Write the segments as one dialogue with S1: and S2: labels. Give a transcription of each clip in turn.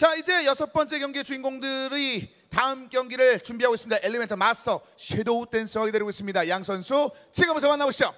S1: 자 이제 여섯 번째 경기의 주인공들이 다음 경기를 준비하고 있습니다. 엘리멘터 마스터 섀도우 댄서가 기다리고 있습니다. 양 선수 지금부터 만나보시죠.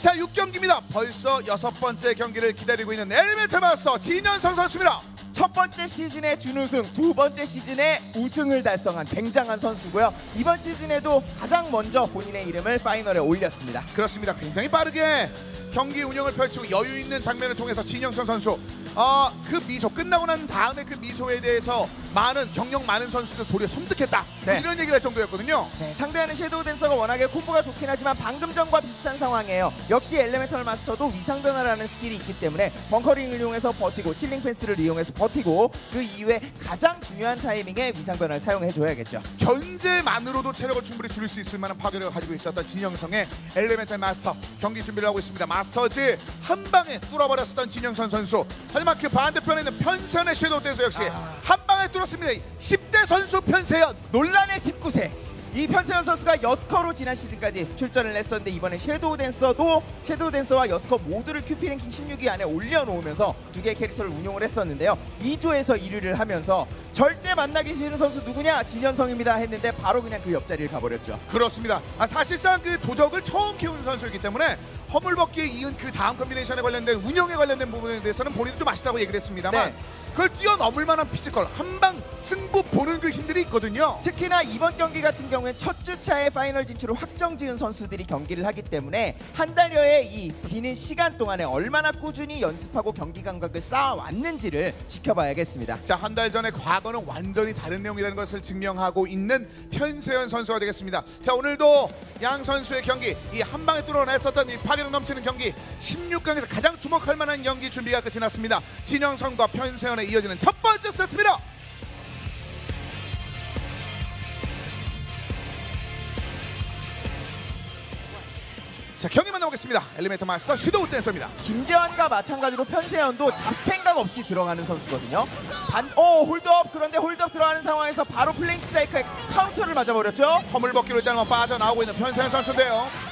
S1: 자 6경기입니다. 벌써 여섯 번째 경기를 기다리고 있는 엘리멘터 마스터 진현성 선수입니다.
S2: 첫 번째 시즌의 준우승, 두 번째 시즌에 우승을 달성한 굉장한 선수고요. 이번 시즌에도 가장 먼저 본인의 이름을 파이널에 올렸습니다.
S1: 그렇습니다. 굉장히 빠르게 경기 운영을 펼치고 여유 있는 장면을 통해서 진영선 선수 어, 그 미소 끝나고 난 다음에 그 미소에 대해서 많은 경력 많은 선수들 도리어 섬뜩했다
S2: 네.
S1: 이런 얘기를 할 정도였거든요.
S2: 네, 상대하는 섀도우 댄서가 워낙에 콤보가 좋긴 하지만 방금 전과 비슷한 상황이에요. 역시 엘레멘털 마스터도 위상 변화라는 스킬이 있기 때문에 벙커링을 이용해서 버티고 칠링 펜스를 이용해서 버티고 그 이후에 가장 중요한 타이밍에 위상 변화를 사용해 줘야겠죠.
S1: 견제만으로도 체력을 충분히 줄일 수 있을 만한 파괴력을 가지고 있었던 진영성의 엘레멘탈 마스터 경기 준비를 하고 있습니다. 마스터즈 한 방에 뚫어버렸었던 진영선 선수. 하지만 그 반대편에 있는 편세현의 섀도우 댄서 역시 한 방에 뚫었습니다. 10대 선수 편세현.
S2: 논란의 19세. 이 편세현 선수가 여스커로 지난 시즌까지 출전을 했었는데 이번에 섀도우 댄서도 섀도우 댄서와 여스커 모두를 큐피 랭킹 16위 안에 올려놓으면서 두 개의 캐릭터를 운용을 했었는데요. 2조에서 1위를 하면서 절대 만나기 싫은 선수 누구냐? 진현성입니다 했는데 바로 그냥 그 옆자리를 가버렸죠.
S1: 그렇습니다. 아, 사실상 그 도적을 처음 키우는 선수이기 때문에 허물벗기에 이은 그 다음 컨비네이션에 관련된 운영에 관련된 부분에 대해서는 본인도 좀 아쉽다고 얘기를 했습니다만
S2: 네.
S1: 그걸 뛰어넘을 만한 피지컬 한 방 승부 보는 그 힘들이 있거든요.
S2: 특히나 이번 경기 같은 경우엔 첫 주차에 파이널 진출을 확정 지은 선수들이 경기를 하기 때문에 한 달여의 이 비는 시간 동안에 얼마나 꾸준히 연습하고 경기 감각을 쌓아왔는지를 지켜봐야겠습니다.
S1: 자, 한 달 전에 과거는 완전히 다른 내용이라는 것을 증명하고 있는 편세현 선수가 되겠습니다. 자, 오늘도 양 선수의 경기, 이 한 방에 뚫어냈었던 이 파괴 력 넘치는 경기, 16강에서 가장 주목할 만한 경기 준비가 끝이 났습니다. 진영선과 편세현에 이어지는 첫 번째 세트입니다. 자, 경기 만나보겠습니다. 엘리메이터 마스터 슈도우 댄서입니다.
S2: 김재환과 마찬가지로 편세현도 잡생각 없이 들어가는 선수거든요. 반, 오 홀드업 그런데 홀드업 들어가는 상황에서 바로 플레잉 스트라이크에 카운터를 맞아버렸죠.
S1: 허물벗기로 일단 만 빠져나오고 있는 편세현 선수인데요.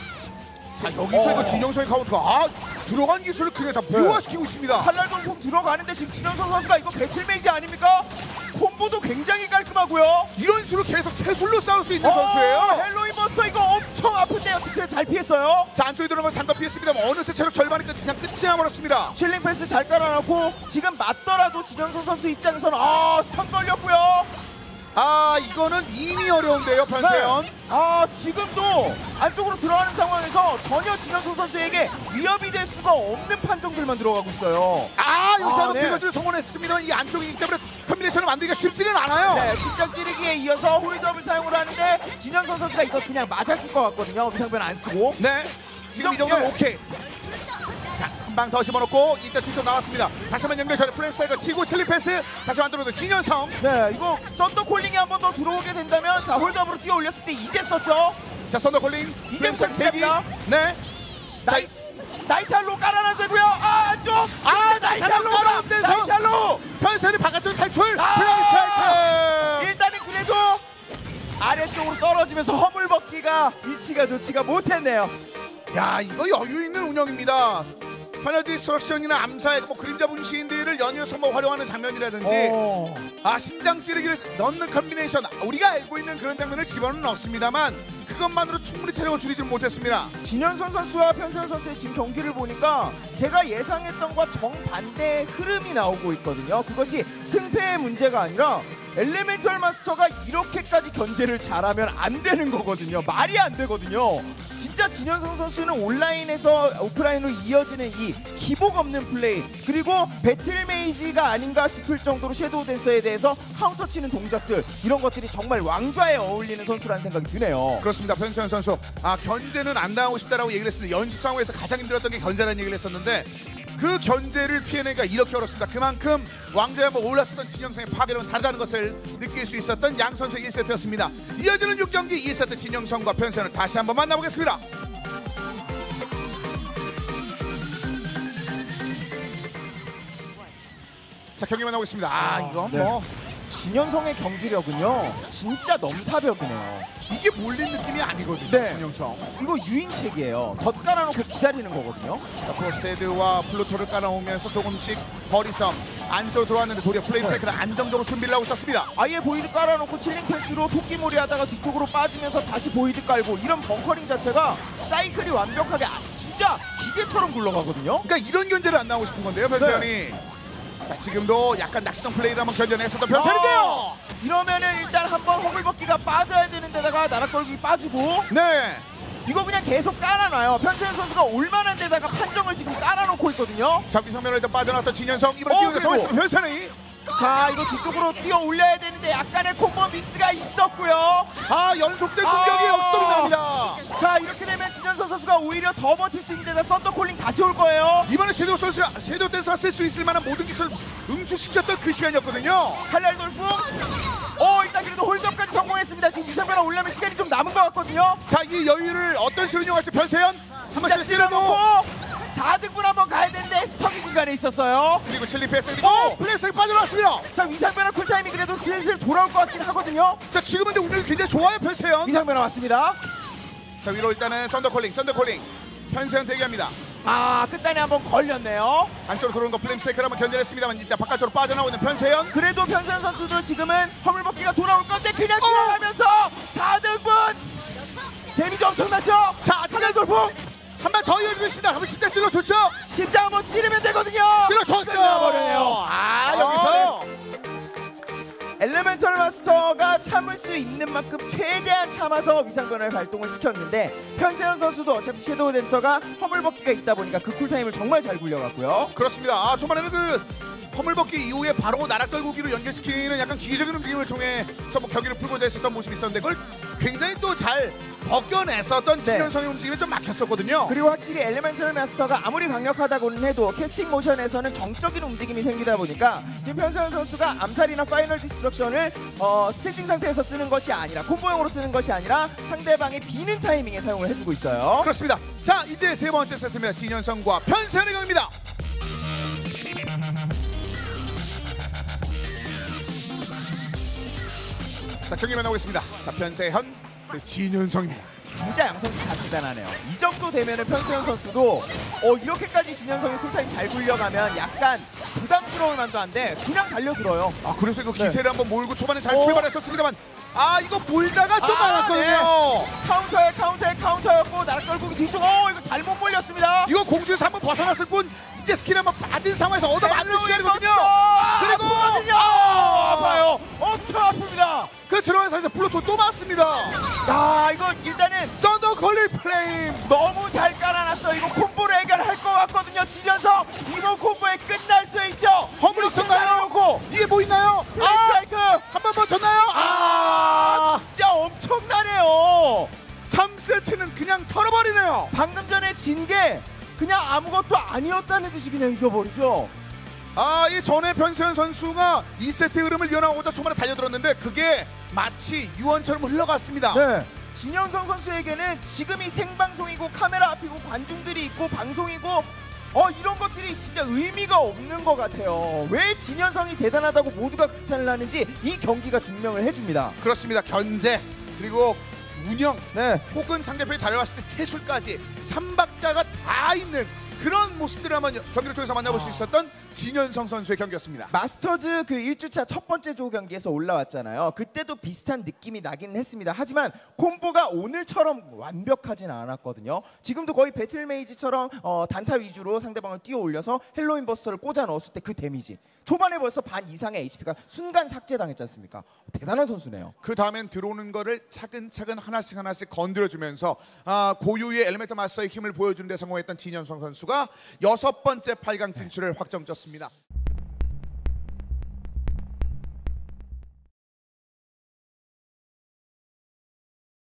S1: 자 여기서
S2: 어.
S1: 이거 진영선의 카운트가 아 들어간 기술을 그냥 다 묘화시키고 있습니다.
S2: 칼날 돌풍 들어가는데 지금 진현성 선수가 이거 배틀 메이지 아닙니까? 콤보도 굉장히 깔끔하고요.
S1: 이런 식으로 계속 체술로 싸울 수 있는
S2: 어,
S1: 선수예요.
S2: 헬로윈 버스터 이거 엄청 아픈데요. 지금 잘 피했어요.
S1: 자 안쪽에 들어간 건 잠깐 피했습니다 만 어느새 체력 절반이 끝 그냥 끝이 나버렸습니다.
S2: 칠링 패스 잘 깔아놓고 지금 맞더라도 진현성 선수 입장에서는 아턴 걸렸고요.
S1: 아 이거는 이미 어려운데요 편세현.
S2: 네. 아 지금도 안쪽으로 들어가는 상황에서 전혀 진현성 선수에게 위협이 될 수가 없는 판정들만 들어가고 있어요.
S1: 아 여기서
S2: 아,
S1: 한번
S2: 네.
S1: 피거들 성공했습니다만 이 안쪽이기 때문에 컨비네이션을 만들기가 쉽지는 않아요.
S2: 네, 심장 찌르기에 이어서 홀드업을 사용을 하는데 진현성 선수가 이거 그냥 맞아줄 것 같거든요. 위상변 안 쓰고.
S1: 네. 지금 이 정도면
S2: 예.
S1: 오케이. 자, 한방 더 집어넣고 일단 뒤쪽 나왔습니다. 다시 한번 연결 전에 플레임 스타이거 치고 칠리 패스 다시 만들어도 진현성.
S2: 네, 이거 썬더 콜링이 한 번 더 들어오게 된다면 자 홀드업으로 뛰어 올렸을 때 이제 썼죠.
S1: 자, 선더콜링.
S2: 이제부터
S1: 대기.
S2: 시작이야.
S1: 네. 자,
S2: 나이, 나이탈로 깔아놔도 되고요. 아 안쪽.
S1: 아,
S2: 나이탈로
S1: 깔아놓는데서.
S2: 나이탈로.
S1: 편세리 바깥쪽 탈출.
S2: 아!
S1: 플레이 스트라이크.
S2: 일단은 그래도 아래쪽으로 떨어지면서 허물 벗기가 위치가 좋지가 못했네요.
S1: 야, 이거 여유 있는 운영입니다. 파널 디스트럭션이나 암살, 뭐 그림자 분신들을 연이어서 뭐 활용하는 장면이라든지
S2: 어.
S1: 아 심장 찌르기를 넣는 컨비네이션 우리가 알고 있는 그런 장면을 집어는 없습니다만 그것만으로 충분히 체력을 줄이지 못했습니다.
S2: 진현선 선수와 편세현 선수의 지금 경기를 보니까 제가 예상했던 것과 정반대의 흐름이 나오고 있거든요. 그것이 승패의 문제가 아니라 엘레멘털 마스터가 이렇게까지 견제를 잘하면 안 되는 거거든요. 말이 안 되거든요. 진짜 진현성 선수는 온라인에서 오프라인으로 이어지는 이 기복 없는 플레이 그리고 배틀 메이지가 아닌가 싶을 정도로 섀도우 댄서에 대해서 카운터 치는 동작들 이런 것들이 정말 왕좌에 어울리는 선수라는 생각이 드네요.
S1: 그렇습니다. 편세현 선수 아 견제는 안 당하고 싶다라고 얘기를 했습니다. 연습 상황에서 가장 힘들었던 게 견제라는 얘기를 했었는데 그 견제를 피해내기가 이렇게 어렵습니다. 그만큼 왕좌에 한번 올랐었던 진영성의 파괴력은 다르다는 것을 느낄 수 있었던 양 선수의 1세트였습니다. 이어지는 6경기 2세트 진영성과 편세현을 다시 한번 만나보겠습니다. 자 경기 만나보겠습니다. 아 이건
S2: 네.
S1: 뭐
S2: 진현성의 경기력은요 진짜 넘사벽이네요
S1: 이게 몰린 느낌이 아니거든요.
S2: 네.
S1: 진영성.
S2: 이거 유인책이에요 덧 깔아놓고 기다리는 거거든요
S1: 자 프로스테드와 플루토를 깔아오면서 조금씩 거리섬 안쪽으로 들어왔는데 도리어 플레임 사이클은 안정적으로 준비를 하고 있었습니다.
S2: 아예 보이드 깔아놓고 칠링 패스로 토끼몰이 하다가 뒤쪽으로 빠지면서 다시 보이드 깔고 이런 벙커링 자체가 사이클이 완벽하게 아- 진짜 기계처럼 굴러가거든요.
S1: 그러니까 이런 견제를 안 나오고 싶은 건데요, 변세현이. 자, 지금도 약간 낚시성 플레이를 한번 견뎌냈었던 변세현인데요.
S2: 어, 이러면은 일단 한번 허물벗기가 빠져야 되는 데다가 나락걸기 빠지고
S1: 네.
S2: 이거 그냥 계속 깔아놔요. 편세현 선수가 올만한 데다가 판정을 지금 깔아놓고 있거든요.
S1: 자, 위성면을 일단 빠져나왔던 진현성 이번에
S2: 어,
S1: 뛰어서 성했습니다. 변세현이.
S2: 자 이거 뒤쪽으로 뛰어 올려야 되는데 약간의 콤보 미스가 있었고요.
S1: 아, 연속된 공격이
S2: 아. 오히려 더 버틸 수 있는 데다 썬더콜링 다시 올 거예요.
S1: 이번에 섀도우 선수, 섀도우 댄서가 쓸 수 있을 만한 모든 기술 응축시켰던 그 시간이었거든요.
S2: 칼날 돌풍. 어 일단 그래도 홀드업까지 성공했습니다. 지금 이상변화 올려면 시간이 좀 남은 것 같거든요.
S1: 자, 이 여유를 어떤 식으로 이용할지 변세현
S2: 한자
S1: 번씩
S2: 찔러놓고
S1: 찌르고
S2: 4등분 한번 가야 되는데 스톱이 중간에 있었어요.
S1: 그리고 칠리 패스 그리고
S2: 어!
S1: 플레이스가 빠져나왔습니다.
S2: 자 위상변화 쿨타임이 그래도 슬슬 돌아올 것 같긴 하거든요.
S1: 자, 지금은 근데 운영이 굉장히 좋아요, 변세현.
S2: 위상변화 왔습니다.
S1: 자, 위로 일단은 썬더콜링, 썬더콜링. 변세현 대기합니다.
S2: 아 끝단에 한번 걸렸네요.
S1: 안쪽으로 들어오는 거 플레임 스테이크를 한번 견뎌냈습니다만 일단 바깥으로 빠져나오고 있는 변세현.
S2: 그래도 변세현 선수도 지금은 허물벗기가 돌아올 건데 그냥
S1: 어!
S2: 지나가면서 4등분 데미지 엄청나죠?
S1: 자,
S2: 칼날 돌풍
S1: 한 번 더 이어지고 있습니다. 한번 10대 찔러 좋죠?
S2: 심장 한번 찌르면 되거든요.
S1: 찔러 줬죠.
S2: 끝나버리네요.
S1: 아, 여기서
S2: 엘레멘털 마스터가 참을 수 있는 만큼 최대한 참아서 위상변화를 발동을 시켰는데 편세현 선수도 어차피 섀도우 댄서가 허물벗기가 있다 보니까 그 쿨타임을 정말 잘 굴려갔고요.
S1: 그렇습니다. 아, 초반에는 그 허물벗기 이후에 바로 나락 떨구기로 연결시키는 약간 기계적인 움직임을 통해서 뭐 경기를 풀고자 했었던 모습이 있었는데 그걸 굉장히 또 잘 벗겨냈었던
S2: 네.
S1: 진현성의 움직임이 좀 막혔었거든요.
S2: 그리고 확실히 엘레멘털 마스터가 아무리 강력하다고는 해도 캐칭 모션에서는 정적인 움직임이 생기다 보니까 지금 편세현 선수가 암살이나 파이널 디스트럭션을 어, 스탠딩 상태에서 쓰는 것이 아니라 콤보용으로 쓰는 것이 아니라 상대방의 비는 타이밍에 사용을 해주고 있어요.
S1: 그렇습니다. 자, 이제 세 번째 세트입니다. 진현성과 변세현의 경기입니다. 자, 경기 만나보겠습니다. 자, 변세현, 그리고 진현성입니다.
S2: 진짜 양 선수 다 대단하네요. 이 정도 되면은 편수현 선수도 어 이렇게까지 진현성이 쿨타임 잘 굴려가면 약간 부담스러울 만도 한데 그냥 달려들어요.
S1: 아, 그래서 이거
S2: 네.
S1: 기세를 한번 몰고 초반에 잘
S2: 어.
S1: 출발했었습니다만 아, 이거 몰다가 좀
S2: 아,
S1: 많았거든요.
S2: 카운터에 카운터에 카운터였고 나락 걸고 뒤쪽 어 이거 잘못 몰렸습니다.
S1: 이거 공주에서 한번 벗어났을 뿐
S2: 야 이거 일단은
S1: 썬더 콜릴 플레임.
S2: 너무 잘 깔아놨어. 이거 콤보로 해결할 것 같거든요. 진현성 이번 콤보에 끝날 수 있죠.
S1: 허물 있었나요?
S2: 고
S1: 이게 뭐 있나요? 아!
S2: 플레이스트라이크.
S1: 한번 버텼나요? 아!
S2: 진짜 엄청나네요.
S1: 3세트는 그냥 털어버리네요.
S2: 방금 전에 진 게 그냥 아무것도 아니었다는 듯이 그냥 이겨버리죠.
S1: 아, 이 전에 변세현 선수가 2세트 흐름을 이어나가고자 초반에 달려들었는데 그게 마치 유언처럼 흘러갔습니다.
S2: 네. 진현성 선수에게는 지금이 생방송이고 카메라 앞이고 관중들이 있고 방송이고 어 이런 것들이 진짜 의미가 없는 것 같아요. 왜 진현성이 대단하다고 모두가 극찬을 하는지 이 경기가 증명을 해줍니다.
S1: 그렇습니다. 견제 그리고 운영
S2: 네.
S1: 혹은 상대편이 달려왔을 때 채술까지 삼박자가 다 있는 그런 모습들을 한번 경기를 통해서 만나볼 수 있었던 진현성 선수의 경기였습니다.
S2: 마스터즈 그 1주차 첫 번째 조 경기에서 올라왔잖아요. 그때도 비슷한 느낌이 나기는 했습니다. 하지만 콤보가 오늘처럼 완벽하진 않았거든요. 지금도 거의 배틀 메이지처럼 어, 단타 위주로 상대방을 뛰어 올려서 헬로윈 버스터를 꽂아 넣었을 때 그 데미지. 초반에 벌써 반 이상의 HP가 순간 삭제당했지 않습니까? 대단한 선수네요.
S1: 그 다음엔 들어오는 거를 차근차근 하나씩 하나씩 건드려주면서 아, 고유의 엘리멘터 마스터의 힘을 보여주는 데 성공했던 진현성 선수가 여섯 번째 8강 진출을 확정졌습니다.